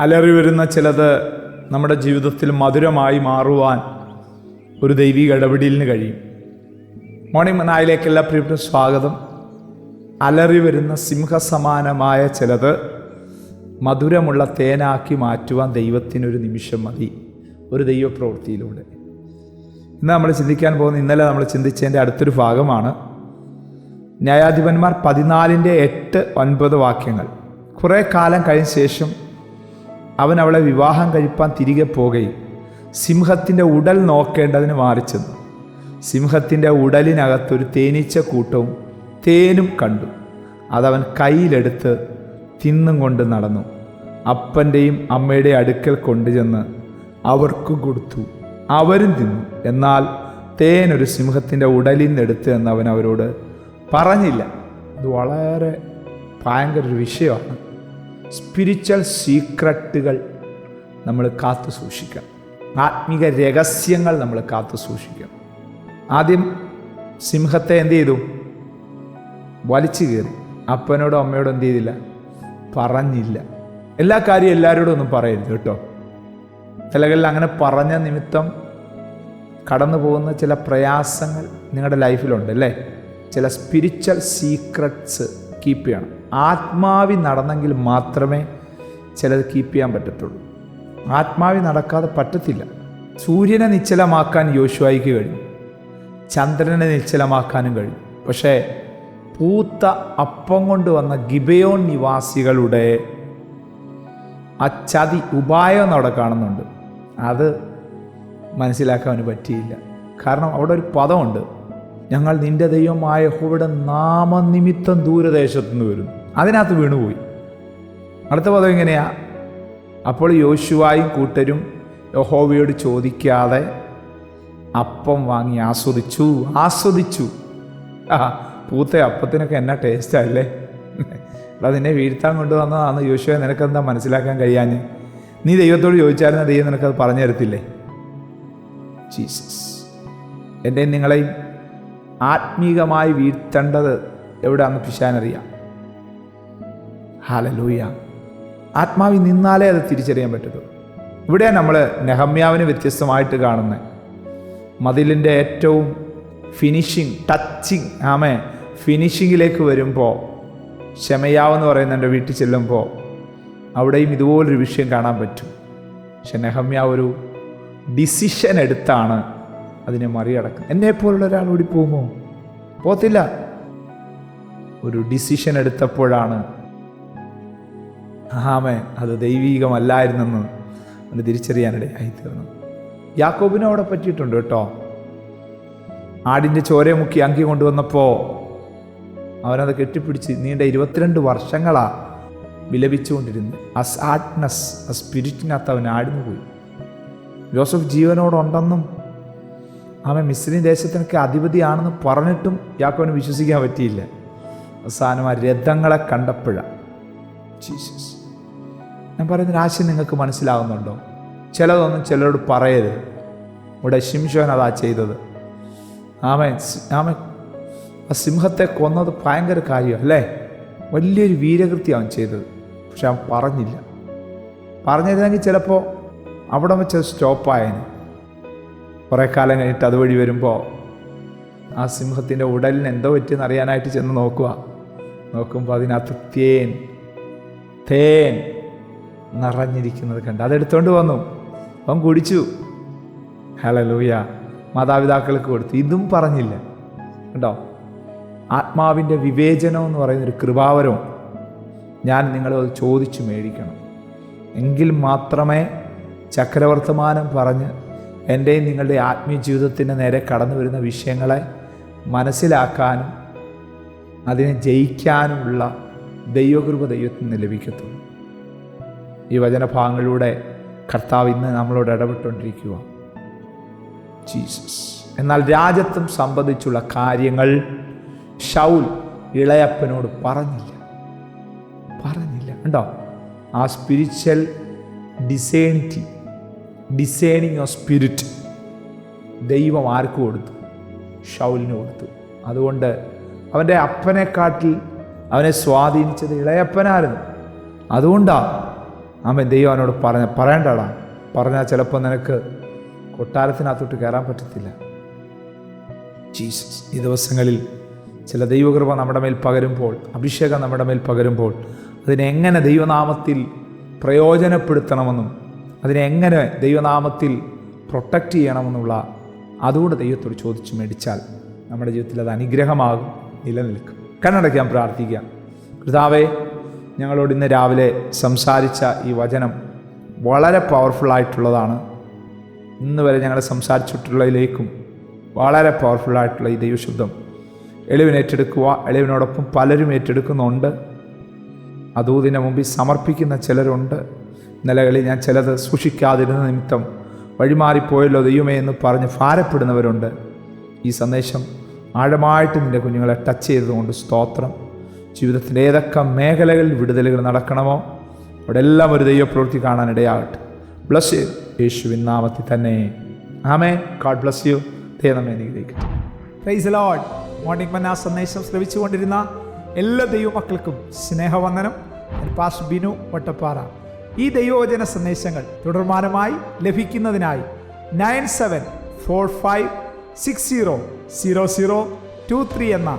അലറി വരുന്ന ചിലത് നമ്മുടെ ജീവിതത്തിൽ മധുരമായി മാറുവാൻ ഒരു ദൈവിക ഇടപെടലിന് കഴിയും. മോർണിംഗ് മനായിലേക്കെല്ലാ പ്രിയപ്പെട്ട സ്വാഗതം. അലറി വരുന്ന സിംഹസമാനമായ ചിലത് മധുരമുള്ള തേനാക്കി മാറ്റുവാൻ ദൈവത്തിനൊരു നിമിഷം മതി. ഒരു ദൈവപ്രവൃത്തിയിലൂടെ. ഇന്ന് നമ്മൾ ചിന്തിക്കാൻ പോകുന്ന ഇന്നലെ നമ്മൾ ചിന്തിച്ചതിന്റെ അടുത്തൊരു ഭാഗമാണ്. ന്യായാധിപന്മാർ പതിനാലിന്റെ എട്ട് ഒൻപത് വാക്യങ്ങൾ. കുറേ കാലം കഴിഞ്ഞ ശേഷം അവൻ അവളെ വിവാഹം കഴിപ്പാൻ തിരികെ പോകുകയും സിംഹത്തിന്റെ ഉടൽ നോക്കേണ്ടതിന് മാറിച്ചെന്നു സിംഹത്തിന്റെ ഉടലിനകത്തൊരു തേനീച്ച കൂട്ടവും തേനും കണ്ടു. അതവൻ കയ്യിലെടുത്ത് തിന്നും കൊണ്ട് നടന്നു. അപ്പന്റെയും അമ്മയുടെ അടുക്കൽ കൊണ്ടുചെന്ന് അവർക്കും കൊടുത്തു. അവരും തിന്നു. എന്നാൽ തേൻ ഒരു സിംഹത്തിന്റെ ഉടലിൽ നിന്ന് എടുത്ത് എന്ന് അവൻ അവരോട് പറഞ്ഞില്ല. ഇത് വളരെ ഭയങ്കര ഒരു വിഷയമാണ്. സ്പിരിച്വൽ സീക്രട്ടുകൾ നമ്മൾ കാത്തു സൂക്ഷിക്കണം ആത്മീക രഹസ്യങ്ങൾ നമ്മൾ കാത്തു സൂക്ഷിക്കണം ആദ്യം സിംഹത്തെ എന്ത് ചെയ്തു? വലിച്ചു കയറി. അപ്പനോടോ അമ്മയോടോ എന്ത് ചെയ്തില്ല? പറഞ്ഞില്ല. എല്ലാ കാര്യവും എല്ലാവരോടും ഒന്നും പറയരുത് കേട്ടോ. ചിലകളിൽ അങ്ങനെ പറഞ്ഞ നിമിത്തം കടന്നു പോകുന്ന ചില പ്രയാസങ്ങൾ നിങ്ങളുടെ ലൈഫിലുണ്ട് അല്ലേ? ചില സ്പിരിച്വൽ സീക്രട്സ് കീപ്പ് ചെയ്യണം. ആത്മാവി നടന്നെങ്കിൽ മാത്രമേ ചിലത് കീപ്പ് ചെയ്യാൻ പറ്റത്തുള്ളൂ. ആത്മാവി നടക്കാതെ പറ്റത്തില്ല. സൂര്യനെ നിശ്ചലമാക്കാൻ യോശുവായിക്ക് കഴിഞ്ഞു. ചന്ദ്രനെ നിശ്ചലമാക്കാനും കഴിഞ്ഞു. പക്ഷേ പൂത്ത അപ്പം കൊണ്ട് വന്ന ഗിബയോൺ നിവാസികളുടെ ആ ചതി ഉപായം അവിടെ കാണുന്നുണ്ട്. അത് മനസ്സിലാക്കാൻ അവന് പറ്റിയില്ല. കാരണം അവിടെ ഒരു പദമുണ്ട്. ഞങ്ങൾ നിന്റെ ദൈവമായ ഹോയുടെ നാമനിമിത്തം ദൂരദേശത്തുനിന്ന് വരുന്നു. അതിനകത്ത് വീണുപോയി. അടുത്ത പദം എങ്ങനെയാ? അപ്പോൾ യോശുവായും കൂട്ടരും യഹോവയോട് ചോദിക്കാതെ അപ്പം വാങ്ങി ആസ്വദിച്ചു. ആസ്വദിച്ചു. ആ പൂത്ത അപ്പത്തിനൊക്കെ എന്നാ ടേസ്റ്റ് അല്ലേ എടാ നിന്നെ വീഴ്ത്താൻ കൊണ്ടുവന്നതാണ് യോശുവ നിനക്കെന്താ മനസ്സിലാക്കാൻ കഴിയാഞ്ഞ്? നീ ദൈവത്തോട് ചോദിച്ചാലും ദൈവം നിനക്കത് പറഞ്ഞു തരത്തില്ലേ? ജീസസ് എന്റെ നിങ്ങളെയും ആത്മീകമായി വീഴ്ത്തേണ്ടത് എവിടെയാണെന്ന് പിശാനറിയാം. ഹാലലൂയ. ആത്മാവി നിന്നാലേ അത് തിരിച്ചറിയാൻ പറ്റത്തുള്ളൂ ഇവിടെയാണ് നമ്മൾ നെഹമ്യാവിന് വ്യത്യസ്തമായിട്ട് കാണുന്നത് മതിലിന്റെ ഏറ്റവും ഫിനിഷിങ് ടച്ചിങ് ആമേ ഫിനിഷിങ്ങിലേക്ക് വരുമ്പോൾ ക്ഷമയാവെന്ന് പറയുന്ന എന്റെ വീട്ടിൽ ചെല്ലുമ്പോൾ അവിടെയും ഇതുപോലൊരു വിഷയം കാണാൻ പറ്റും. പക്ഷെ നെഹമ്യ ഒരു ഡിസിഷൻ എടുത്താണ് അതിനെ മറികടക്കുന്നത്. എന്നെ പോലുള്ള ഒരാൾ ഓടി പോകുമോ? പോത്തില്ല ഒരു ഡിസിഷൻ എടുത്തപ്പോഴാണ് ആമേ അത് ദൈവീകമല്ലായിരുന്നെന്ന് അവന് തിരിച്ചറിയാനിടയായി തീർന്നു യാക്കോബിനും അവിടെ പറ്റിയിട്ടുണ്ട് കേട്ടോ. ആടിന്റെ ചോര മുക്കി അങ്കി കൊണ്ടുവന്നപ്പോൾ അവനത് കെട്ടിപ്പിടിച്ച് നീണ്ട ഇരുപത്തിരണ്ട് വർഷങ്ങളാ വിലപിച്ചുകൊണ്ടിരുന്നു ആ സാഡ്നസ് ആ സ്പിരിറ്റിനകത്ത് അവൻ ആടിന്നു പോയി. ജോസഫ് ജീവനോടുണ്ടെന്നും അവൻ മിസ്ലിം ദേശത്തിനൊക്കെ അധിപതിയാണെന്ന് പറഞ്ഞിട്ടും യാക്കോവിന് വിശ്വസിക്കാൻ പറ്റിയില്ല. അവസാനം ആ രഥങ്ങളെ കണ്ടപ്പോഴാണ് ജീസസ് ഞാൻ പറയുന്ന ആശയം നിങ്ങൾക്ക് മനസ്സിലാവുന്നുണ്ടോ? ചിലതൊന്നും ചിലരോട് പറയരുത്. ഇവിടെ ശിംഷോൻ അതാ ചെയ്തത്. ആമ ആമ ആ സിംഹത്തെ കൊന്നത് ഭയങ്കര കാര്യമാണ് അല്ലേ? വലിയൊരു വീരകൃത്യം അവൻ ചെയ്തത്. പക്ഷെ അവൻ പറഞ്ഞില്ല. പറഞ്ഞിരുന്നെങ്കിൽ ചിലപ്പോൾ അവിടെ വെച്ച് സ്റ്റോപ്പായതിന് കുറേ കാലം കഴിഞ്ഞിട്ട് അതുവഴി വരുമ്പോൾ ആ സിംഹത്തിന്റെ ഉടലിന് എന്തോ പറ്റിയെന്ന് അറിയാനായിട്ട് ചെന്ന് നോക്കുക. നോക്കുമ്പോൾ അതിനകത്ത് തേൻ തേൻ നിറഞ്ഞിരിക്കുന്നത് കണ്ട്. അതെടുത്തോണ്ട് വന്നു. അവൻ കുടിച്ചു. ഹലലൂയ മാതാപിതാക്കൾക്ക് കൊടുത്തു. ഇതും പറഞ്ഞില്ല. കണ്ടോ? ആത്മാവിന്റെ വിവേചനം എന്ന് പറയുന്നൊരു കൃപാവരവും ഞാൻ നിങ്ങളത് ചോദിച്ചു മേടിക്കണം. എങ്കിൽ മാത്രമേ ചക്രവർത്തമാനം പറഞ്ഞ് എന്റെയും നിങ്ങളുടെ ആത്മീയ ജീവിതത്തിന്റെ നേരെ കടന്നു വരുന്ന വിഷയങ്ങളെ മനസ്സിലാക്കാനും അതിനെ ജയിക്കാനുമുള്ള ദൈവകൃപ ദൈവത്തിൽ നിന്ന് ലഭിക്കത്തുള്ളൂ. ഈ വചനഭാഗങ്ങളിലൂടെ കർത്താവ് ഇന്ന് നമ്മളോട് ഇടപെട്ടുകൊണ്ടിരിക്കുക ജീസസ് എന്നാൽ രാജ്യത്വം സംബന്ധിച്ചുള്ള കാര്യങ്ങൾ ഷൗൽ ഇളയപ്പനോട് പറഞ്ഞില്ല. പറഞ്ഞില്ല. കണ്ടോ? ആ spiritual discernity designing of spirit ദൈവം ആർക്ക് കൊടുത്തു? ഷൗലിന് കൊടുത്തു. അതുകൊണ്ട് അവന്റെ അപ്പനെക്കാട്ടിൽ അവനെ സ്വാധീനിച്ചത് ഇളയപ്പനായിരുന്നു. അതുകൊണ്ടാണ് ആമൻ. ദൈവം അവനോട് പറഞ്ഞ പറയണ്ടടാ. പറഞ്ഞാൽ ചിലപ്പോൾ നിനക്ക് കൊട്ടാരത്തിനകത്തോട്ട് കയറാൻ പറ്റത്തില്ല. ജീസസ്. ഈ ദിവസങ്ങളിൽ ചില ദൈവകൃപ നമ്മുടെ മേൽ പകരുമ്പോൾ അഭിഷേകം നമ്മുടെ മേൽ പകരുമ്പോൾ അതിനെങ്ങനെ ദൈവനാമത്തിൽ പ്രയോജനപ്പെടുത്തണമെന്നും അതിനെങ്ങനെ ദൈവനാമത്തിൽ പ്രൊട്ടക്റ്റ് ചെയ്യണമെന്നുള്ള അതുകൊണ്ട് ദൈവത്തോട് ചോദിച്ചു മേടിച്ചാൽ നമ്മുടെ ജീവിതത്തിൽ അത് അനുഗ്രഹമാകും നിലനിൽക്കും. കണ്ണടയ്ക്കാൻ പ്രാർത്ഥിക്കാം. കർത്താവേ ഞങ്ങളോട് ഇന്ന് രാവിലെ സംസാരിച്ച ഈ വചനം വളരെ പവർഫുള്ളായിട്ടുള്ളതാണ് ഇന്ന് വരെ ഞങ്ങൾ സംസാരിച്ചിട്ടുള്ളതിലേക്കും വളരെ പവർഫുള്ളായിട്ടുള്ള ഈ ദൈവശബ്ദം എളിവിനേറ്റെടുക്കുക എളിവിനോടൊപ്പം പലരും ഏറ്റെടുക്കുന്നുണ്ട്. അതൂതിന്റെ മുമ്പിൽ സമർപ്പിക്കുന്ന ചിലരുണ്ട്. നിലകളിൽ ഞാൻ ചിലത് സൂക്ഷിക്കാതിരുന്ന നിമിത്തം വഴിമാറിപ്പോയല്ലോ ദൈവമേ എന്ന് പറഞ്ഞ് ഭാരപ്പെടുന്നവരുണ്ട്. ഈ സന്ദേശം ആഴമായിട്ട് നിന്റെ കുഞ്ഞുങ്ങളെ ടച്ച് ചെയ്തതുകൊണ്ട് സ്തോത്രം. ജീവിതത്തിന്റെ ഏതൊക്കെ മേഖലകളിൽ വിടുതലുകൾ നടക്കണമോ അവിടെ എല്ലാം ഒരു ദൈവപ്രവൃത്തി കാണാനിടയാകട്ടെ ബ്ലസ് യു യേശുവിൻ നാമത്തിൽ തന്നെ. ആമേ ഗാഡ് ബ്ലസ് യു ദൈവമേ അനുഗ്രഹിക്കട്ടെ. പ്രൈസ് മോർണിംഗ് മന്ന സന്ദേശം ശ്രമിച്ചുകൊണ്ടിരുന്ന എല്ലാ ദൈവമക്കൾക്കും സ്നേഹവന്ദനം. പാസ് ബിനു വട്ടപ്പാറ. ഈ ദൈവവചന സന്ദേശങ്ങൾ തുടർമാനമായി ലഭിക്കുന്നതിനായി nine seven four five six zero zero zero two three എന്ന